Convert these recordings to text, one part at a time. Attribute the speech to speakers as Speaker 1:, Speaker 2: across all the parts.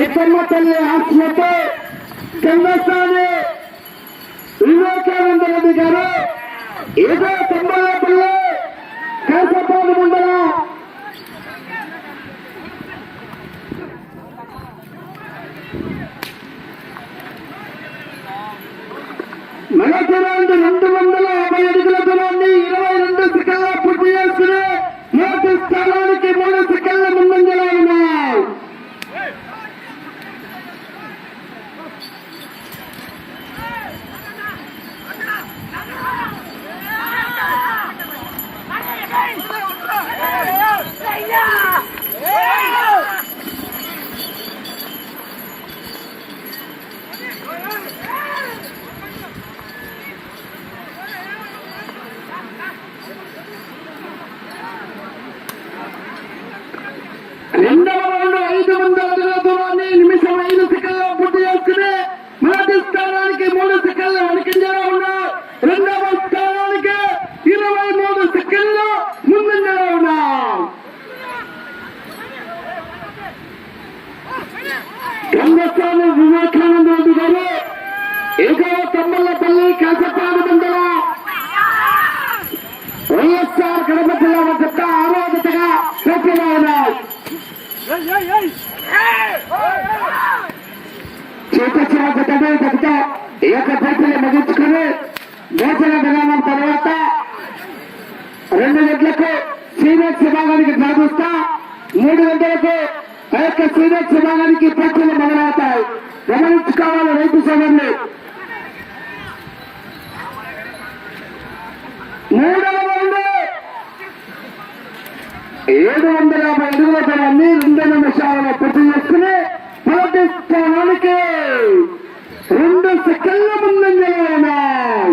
Speaker 1: ఉత్తమ్మ తల్లి ఆత్మతో చంద్రస్వామి వివేకానంద రెడ్డి గారు ఏదో తొంభైపల్లి కేశపాడు మండలం మనకు రెండు రెండు వందల యాభై అడుగుల దూరాన్ని ఇరవై రెండు సెకండ్ల పూర్తి చేసుకుని మొదటి స్థానానికి మూడు సెకండ్ల ముందంజలో ఉన్నాయి రెండవ రౌండ్ ఐదు వందల అడుగుల దూరాన్ని నిమిషం ఐదు సెకండ్ల పూర్తి చేసుకుని మొదటి స్థానానికి మూడు సెకండ్ల వెనుకంజలో ఉన్నాయి రెండవ స్థానానికి ఇరవై మూడు సెకండ్లు ముందంజలో ఉన్నాయి రంగస్వామి వివేకానంద రెడ్డి గారు ఏదో తమ్మల్లపల్లి కాసపాడు మండలం వైఎస్ఆర్ కడప జిల్లా జత ఆరోగ్యతగా జతగా పోటీలో ఉన్నాయి చేకొచ్చిన జతనే జత ఏక పోటీలు ముగించుకుని మోసన విధానం తర్వాత రెండు గంటలకు సీనియర్ విభాగానికి సాధిస్తా మూడు గంటలకు ఆ యొక్క సీనియర్ విభాగానికి పోటీలు మొదలవుతాయి. గమనించుకోవాలి రైతు సోదరులు. మూడవ రౌండ్ ఏడు వందల యాభై అడుగుల దూరాన్ని రెండు నిమిషాలను పూర్తి చేసుకుని మొదటి స్థానానికి రెండు సెకండ్ల ముందంజలో ఉన్నాయి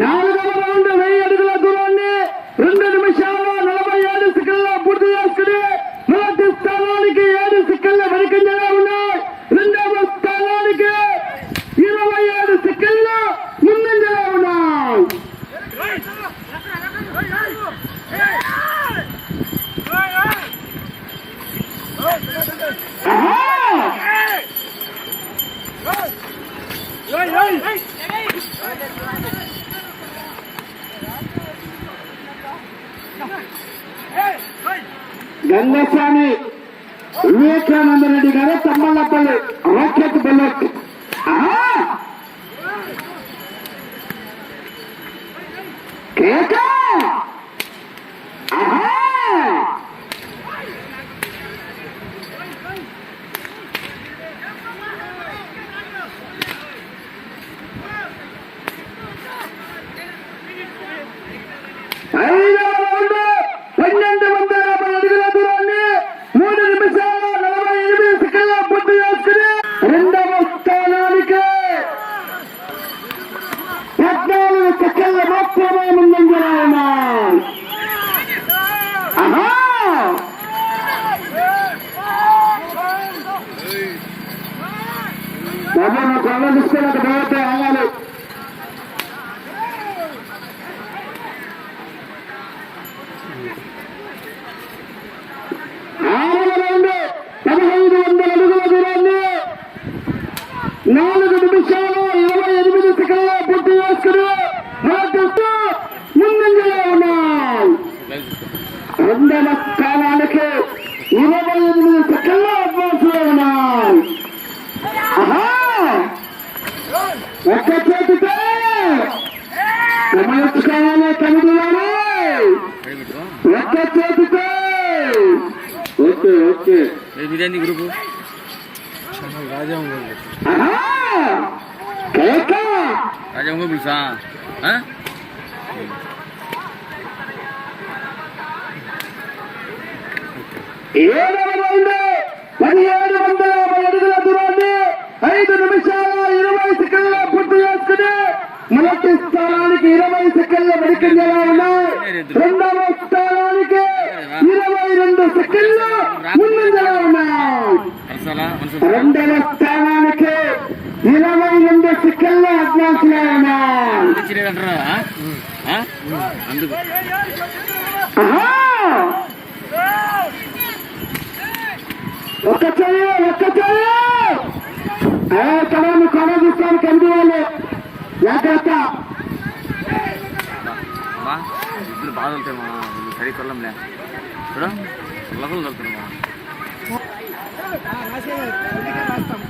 Speaker 1: నాలుగవ రౌండ్ వెయ్యి అడుగుల దూరాన్ని రెండు నిమిషాల నలభై ఏడు సెకండ్ల పూర్తి చేసుకుని మొదటి స్థానానికి ఏడు సెకండ్ల వెనుకంజలో ఉన్నాయి రెండవ స్థానానికి ఇరవై ఏడు సెకండ్ల ముందంజలో ఉన్నాయి ఆహా! గంగస్వామి వివేకానంద రెడ్డి గారు తమ్మలపల్లి రాకెట్ బుల్లెట్ కేక ఆహా! ఐదవ రౌండ్ పన్నెండు వందల యాభై అడుగుల దూరాన్ని మూడు నిమిషాల నలభై ఎనిమిది సెకండ్ల పూర్తి చేసుకుని రెండవ స్థానానికి పద్నాలుగు సెకండ్ల మాత్రమే ముందంజలో ఉన్నాయి ఆహా! బాబు నాకు ఆలోచిస్తున్నట్టు బాగుంటే ఆగాలి
Speaker 2: పూజంది గ్రూపు? రాజా రాజా
Speaker 1: ఉంగో పిలుసా? పదిహేడు వందల యాభై అడుగుల దూరాన్ని ఐదు నిమిషాల ఇరవై సెకండ్ల పూర్తి చేసుకుని మొదటి స్థానానికి ఇరవై సెకండ్ల వెనుకంజలా రెండవ స్థానానికి ఇరవై రెండు సెకండ్లు ముందంజలా ఉన్నాయి. రెండవ స్థానానికి ఇరవై రెండు
Speaker 2: సిక్కల్లో
Speaker 1: అడ్వాన్స్లైనా ఒక్క చెయ్యి ఒక్క చెయ్యి కళను కొనగిస్తాను కందివాళ్ళు జాగ్రత్త
Speaker 2: బాధలు సరి కొల్లంలే చూడ
Speaker 1: కొల్లకులు దొరుకుతున్నామా రాస్తాం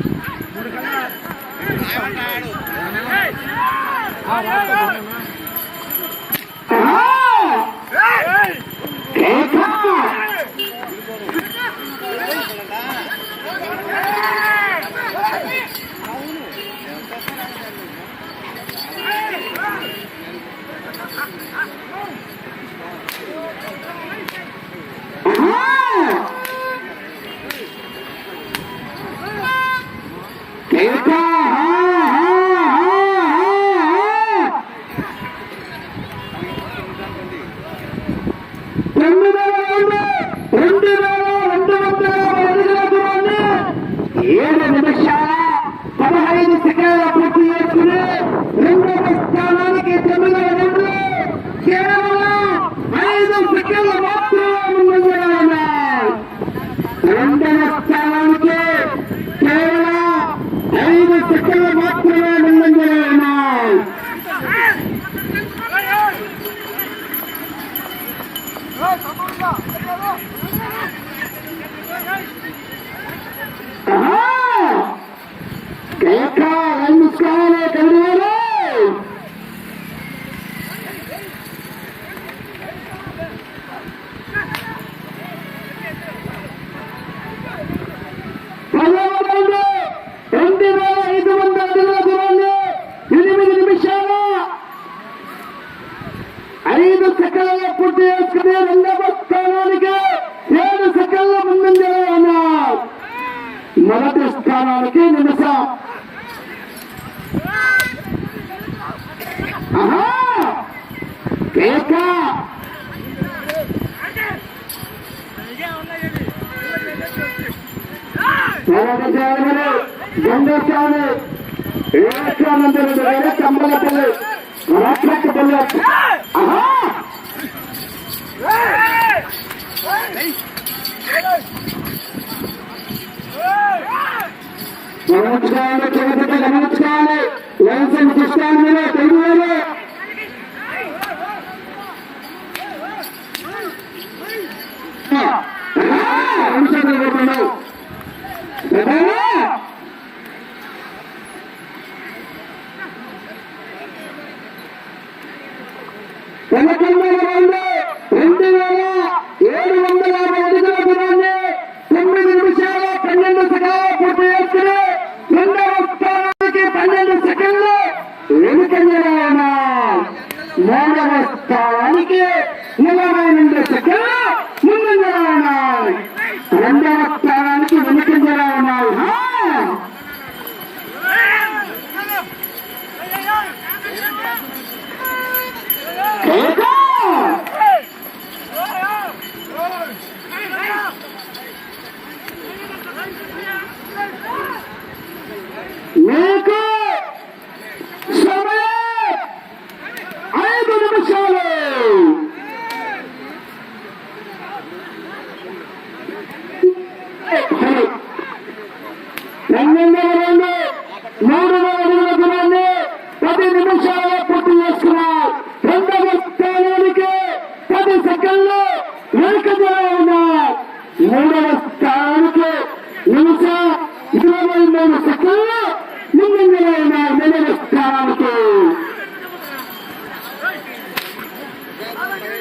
Speaker 1: ಗಂಡಸ್ವಾಮಿ ವಿವೇಕಾನಂದರ ಕಂಬಳದಲ್ಲಿ ರಾಷ್ಟ್ರಕ್ಕೆ ಬಲ್ಲ నమస్కారం చెవిటికి నమస్కారం లైసెన్స్ ¡Vamos!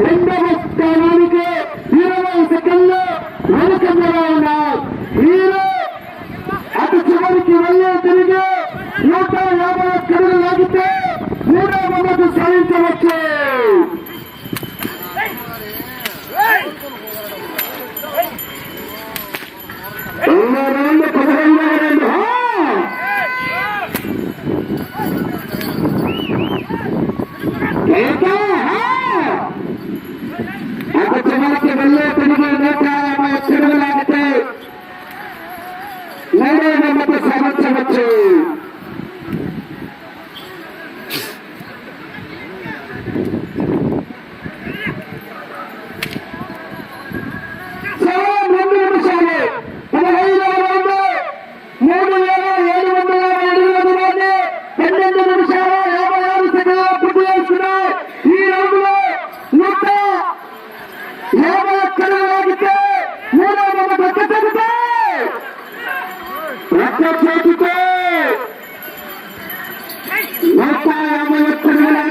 Speaker 1: రెండవ స్థానానికి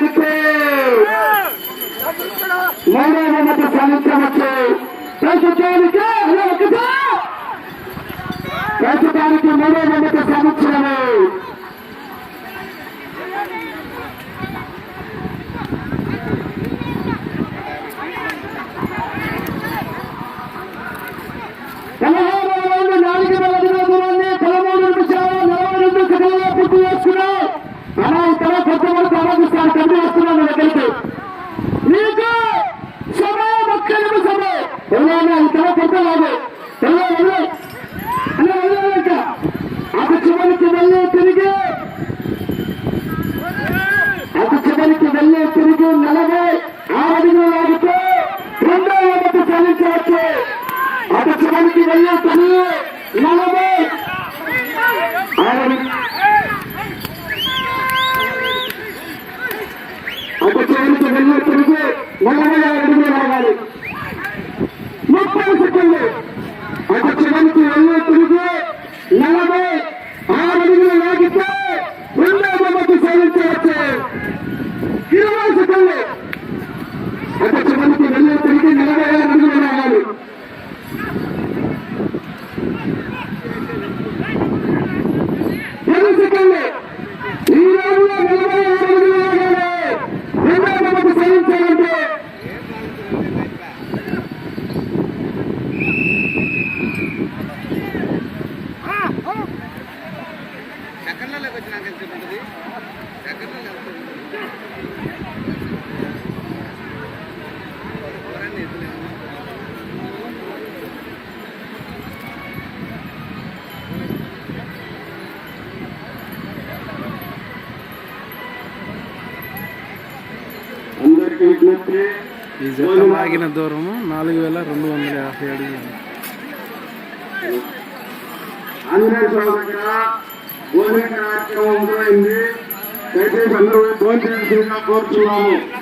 Speaker 1: సాధించి మూడో ఉన్నతి సాధించవచ్చు ప్రస్తుతానికి ప్రస్తుతానికి మూడో ఉన్నతి సాధించినవి పార్టీ వెళ్ళేస్తుంది నలభై అధికారానికి వెళ్ళేసరికి నలభై అడుగులు రావాలి ముప్పై సెకండ్లు అధికారానికి వెళ్ళేసరికి నలభై ఆరు అడుగులు లాగితే రెండో బొమ్మకు సాధించవచ్చు ఇరవై సెకండ్లు అధికారానికి వెళ్ళేసరికి నలభై ఆరు ఈ
Speaker 3: జత లాగిన దూరము నాలుగు వేల రెండు వందల యాభై అడుగులు.
Speaker 1: కోరుతున్నాము.